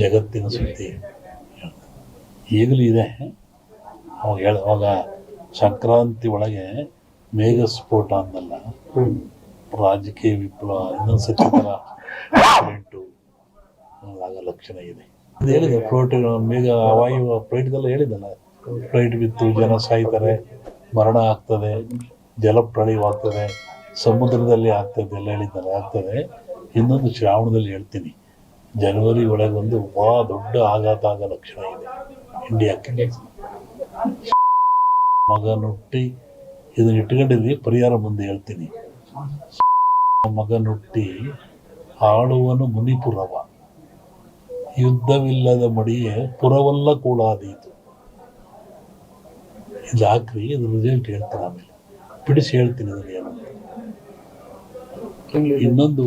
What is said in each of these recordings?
ಜಗತ್ತಿನ ಸುದ್ದಿ. ಈಗಲೂ ಇದೆ. ಅವಾಗ ಹೇಳ ಅವಾಗ ಸಂಕ್ರಾಂತಿ ಒಳಗೆ ಮೇಘ ಸ್ಫೋಟ ಅಂದಲ್ಲ? ರಾಜಕೀಯ ವಿಪ್ಲವ, ಇನ್ನೊಂದು ಸಚಿವರ ಫ್ಲೈಟು ಆಗ ಲಕ್ಷಣ ಇದೆ. ಇದು ಹೇಳಿದೆ ಫ್ಲೋಟ್ ಮೇಘ, ವಾಯು ಫ್ಲೈಟ್ದೆಲ್ಲ ಹೇಳಿದಲ್ಲ ಫ್ಲೈಟ್ ಬಿತ್ತು, ಜನ ಸಾಯ್ತಾರೆ, ಮರಣ ಆಗ್ತದೆ ಜಲಪ್ರಳಯವಾಗ್ತದೆ ಸಮುದ್ರದಲ್ಲಿ ಆಗ್ತದೆ, ಎಲ್ಲ ಹೇಳಿದ್ದಲ್ಲ ಆಗ್ತದೆ. ಇನ್ನೊಂದು ಶ್ರಾವಣದಲ್ಲಿ ಹೇಳ್ತೀನಿ. ಜನವರಿ ಒಳಗೆ ಒಂದು ಭಾಳ ದೊಡ್ಡ ಆಘಾತ ಆಗೋ ಲಕ್ಷಣ ಇದೆ ಇಂಡಿಯಾಕ್ಕೆ ಮಗ ನುಟ್ಟಿ ಇದನ್ನ ಇಟ್ಕೊಂಡಿದ್ವಿ ಪರಿಹಾರ ಮುಂದೆ ಹೇಳ್ತೀನಿ. ಮಗ ನುಟ್ಟಿ ಆಳುವನು ಮುನಿಪುರವ. ಯುದ್ಧವಿಲ್ಲದ ಮಡಿಯೇ ಪುರವಲ್ಲ ಕೂಡಾದೀತು ಇದು ಹಾಕ್ರಿ ಇದ್ರ ರಿಸಲ್ಟ್ ಹೇಳ್ತಾರೆ ಆಮೇಲೆ. ಬಿಡಿಸಿ ಹೇಳ್ತೀನಿ ಅದ್ರ ಏನು ಇನ್ನೊಂದು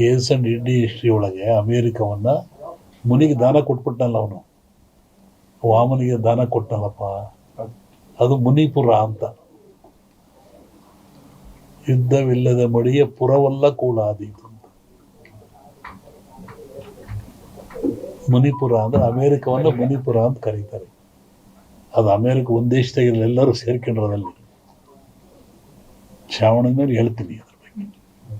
ಏಸ್ ಅಂಡ್ ಇಂಡಿ ಹಿಸ್ಟ್ರಿ ಒಳಗೆ ಅಮೇರಿಕವನ್ನ ಮುನಿಗೆ ದಾನ ಕೊಟ್ಬಿಟ್ಟನಲ್ಲ ಅವನು. ವಾಮನಿಗೆ ದಾನ ಕೊಟ್ಟನಲ್ಲಪ್ಪ ಅದು ಮುನಿಪುರ ಅಂತ. ಯುದ್ಧವಿಲ್ಲದ ಮಡಿಯ ಪುರವಲ್ಲ ಕೂಡಾದೀತು ಅಂತ. ಮುನಿಪುರ ಅಂದ್ರೆ ಅಮೇರಿಕವನ್ನ ಮುನಿಪುರ ಅಂತ ಕರೀತಾರೆ. ಅದು ಅಮೇರಿಕ ಒಂದ್ ದೇಶದಾಗ ಎಲ್ಲರೂ ಸೇರ್ಕೊಂಡ್ರದಲ್ಲಿ. ಶ್ರಾವಣ ಮೇಲೆ ಹೇಳ್ತೀನಿ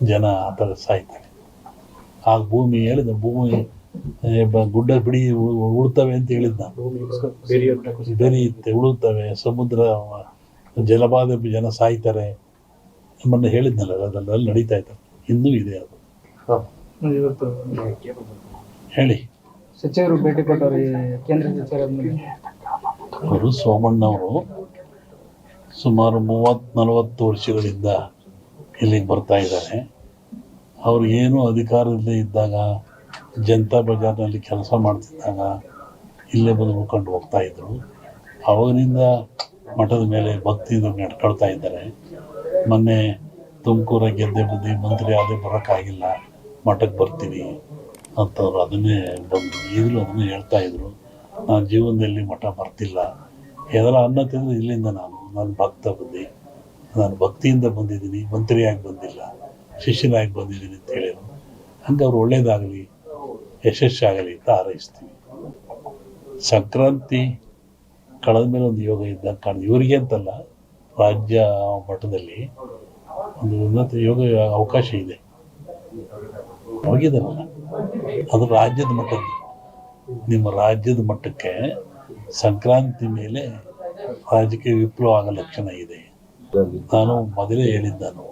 ಜನ ಆ ಥರ ಸಾಯ್ತಾರೆ. ಆ ಭೂಮಿ ಹೇಳಿದ ಭೂಮಿ ಗುಡ್ಡ ಬಿಡಿ ಉಳುತ್ತವೆ ಉಳ್ತವೆ ಅಂತ ಹೇಳಿದ್ದ ನಾನು ಬೆರೆಯುತ್ತೆ ಉಳುತ್ತವೆ ಸಮುದ್ರ ಜಲಬಾಧೆ ಜನ ಸಾಯ್ತಾರೆ ನಮ್ಮನ್ನು ಹೇಳಿದ್ನಲ್ಲ ಅದೆಲ್ಲ ನಡೀತಾ ಇದ್ದಾರೆ ಇನ್ನೂ ಇದೆ ಅದು. ಹೇಳಿ. ಸಚಿವರು ಭೇಟಿ ಕೊಟ್ಟವರು ಕೇಂದ್ರ ಸಚಿವರ ಸೋಮಣ್ಣವರು ಸುಮಾರು ಮೂವತ್ತು ನಲವತ್ತು ವರ್ಷಗಳಿಂದ ಇಲ್ಲಿಗೆ ಬರ್ತಾ ಇದ್ದಾರೆ. ಅವರು ಏನು ಅಧಿಕಾರದಲ್ಲಿ ಇದ್ದಾಗ, ಜನತಾ ಬಜಾರ್ನಲ್ಲಿ ಕೆಲಸ ಮಾಡ್ತಿದ್ದಾಗ ಇಲ್ಲೇ ಬಂದು ಉಳ್ಕೊಂಡು ಹೋಗ್ತಾ ಇದ್ರು. ಅವಾಗಿನಿಂದ ಮಠದ ಮೇಲೆ ಭಕ್ತಿಯಿಂದ ನಡ್ಕೊಳ್ತಾ ಇದ್ದಾರೆ. ಮೊನ್ನೆ ತುಮಕೂರ ಗೆದ್ದೆ ಬುದ್ಧಿ ಮಂತ್ರಿ ಅದೇ ಬರೋಕ್ಕಾಗಿಲ್ಲ, ಮಠಕ್ಕೆ ಬರ್ತೀನಿ ಅಂತವ್ರು ಅದನ್ನೇ ಬಂದು ಈಗಲೂ ಅದನ್ನೇ ಹೇಳ್ತಾ ಇದ್ರು. ನಾನು ಜೀವನದಲ್ಲಿ ಮಠ ಬರ್ತಿಲ್ಲ. ಏನಾರ ಅನ್ನ ತಿಂದ್ರೆ ಇಲ್ಲಿಂದ ನಾನು, ನನ್ನ ಭಕ್ತ ಬುದ್ಧಿ. ನಾನು ಭಕ್ತಿಯಿಂದ ಬಂದಿದ್ದೀನಿ, ಮಂತ್ರಿಯಾಗಿ ಬಂದಿಲ್ಲ, ಶಿಷ್ಯನಾಗಿ ಬಂದಿದ್ದೀನಿ ಅಂತ ಹೇಳಿದ್ರು. ಹಂಗೆ ಅವ್ರು ಒಳ್ಳೇದಾಗಲಿ, ಯಶಸ್ಸಾಗಲಿ ಅಂತ ಹಾರೈಸ್ತೀವಿ. ಸಂಕ್ರಾಂತಿ ಕಳೆದ ಮೇಲೆ ಒಂದು ಯೋಗ ಇದ್ದಾಗ ಕಾರಣ ಇವರಿಗೆ ಅಂತಲ್ಲ, ರಾಜ್ಯ ಮಟ್ಟದಲ್ಲಿ ಒಂದು ಉನ್ನತ ಯೋಗ ಅವಕಾಶ ಇದೆ. ಹೋಗಿದ್ದಾರಲ್ಲ ಅದು ರಾಜ್ಯದ ಮಟ್ಟದ್ದು. ನಿಮ್ಮ ರಾಜ್ಯದ ಮಟ್ಟಕ್ಕೆ ಸಂಕ್ರಾಂತಿ ಮೇಲೆ ರಾಜಕೀಯ ವಿಪ್ಲವ ಆಗೋ ಲಕ್ಷಣ ಇದೆ. ನಾನು ಮೊದಲೇ ಹೇಳಿದ್ದ ನಾನು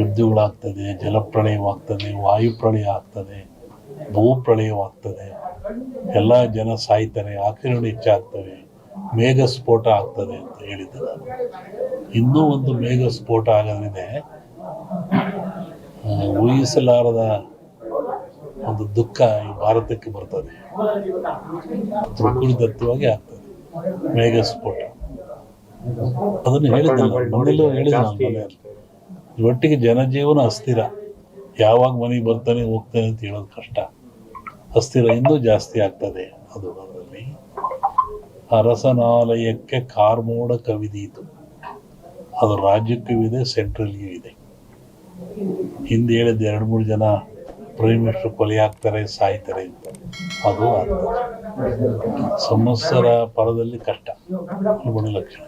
ಯುದ್ಧಗಳಾಗ್ತದೆ, ಜಲಪ್ರಳಯವಾಗ್ತದೆ, ವಾಯುಪ್ರಳಯ ಆಗ್ತದೆ, ಭೂಪ್ರಳಯವಾಗ್ತದೆ. ಎಲ್ಲ ಜನ ಸಾಯ್ತಾರೆ, ಆಕಿರಣ ಹೆಚ್ಚಾಗ್ತವೆ ಮೇಘ ಸ್ಫೋಟ ಆಗ್ತದೆ ಅಂತ ಹೇಳಿದ್ದೆ ನಾನು ಇನ್ನೂ ಒಂದು ಮೇಘ ಸ್ಫೋಟ ಆಗೋದ್ರಿಂದ ಊಹಿಸಲಾರದ ಒಂದು ದುಃಖ ಈ ಭಾರತಕ್ಕೆ ಬರ್ತದೆ. ಪ್ರಕೃತಿದತ್ತವಾಗಿ ಆಗ್ತದೆ. ಮೇಘ ಸ್ಫೋಟ ಅದನ್ನು ಹೇಳಿದ್ದಲ್ಲ ಮೊದಲು ಹೇಳಿದ ನಾನು ಮನೆಯಲ್ಲಿ ಒಟ್ಟಿಗೆ ಜನಜೀವನ ಅಸ್ಥಿರ. ಯಾವಾಗ ಮನೆಗೆ ಬರ್ತಾನೆ ಹೋಗ್ತಾನೆ ಅಂತ ಹೇಳೋದು ಕಷ್ಟ. ಅಸ್ಥಿರ ಇನ್ನೂ ಜಾಸ್ತಿ ಆಗ್ತದೆ ಅದು ಅದರಲ್ಲಿ. ಅರಸನಾಲಯಕ್ಕೆ ಕಾರ್ಮೋಡ ಕವಿದೀತು ಅದು ರಾಜ್ಯಕ್ಕೂ ಇದೆ, ಸೆಂಟ್ರಲ್ಗೂ ಇದೆ. ಹಿಂದೆ ಹೇಳಿದ ಎರಡು ಮೂರು ಜನ ಪ್ರೈಮ್ ಮಿನಿಸ್ಟರ್ ಕೊಲೆ ಆಗ್ತಾರೆ, ಸಾಯ್ತಾರೆ ಅಂತ. ಅದು ಆಗ್ತದೆ. ಸಂವತ್ಸರ ಪರದಲ್ಲಿ ಕಷ್ಟ. ಗುಣ ಲಕ್ಷಣ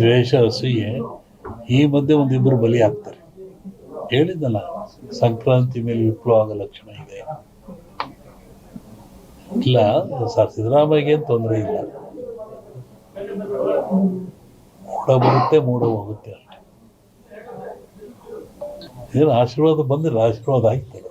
ದ್ವೇಷ ಅಸೂಯೆ, ಈ ಮಧ್ಯೆ ಒಂದಿಬ್ಬರು ಬಲಿ ಆಗ್ತಾರೆ. ಹೇಳಿದ್ದಲ್ಲ, ಸಂಕ್ರಾಂತಿ ಮೇಲೆ ವಿಪ್ಲವ ಆಗೋ ಲಕ್ಷಣ ಇದೆ. ಇಲ್ಲ, ಸರ್ ಸಿದ್ದರಾಮಯ್ಯಗೆ ತೊಂದರೆ ಇಲ್ಲ. ಮೂಡ ಬರುತ್ತೆ, ಮೂಡ ಹೋಗುತ್ತೆ ಅಷ್ಟೇ. ಏನು ಆಶೀರ್ವಾದ ಬಂದಿಲ್ಲ ಆಶೀರ್ವಾದ ಆಗ್ತದೆ.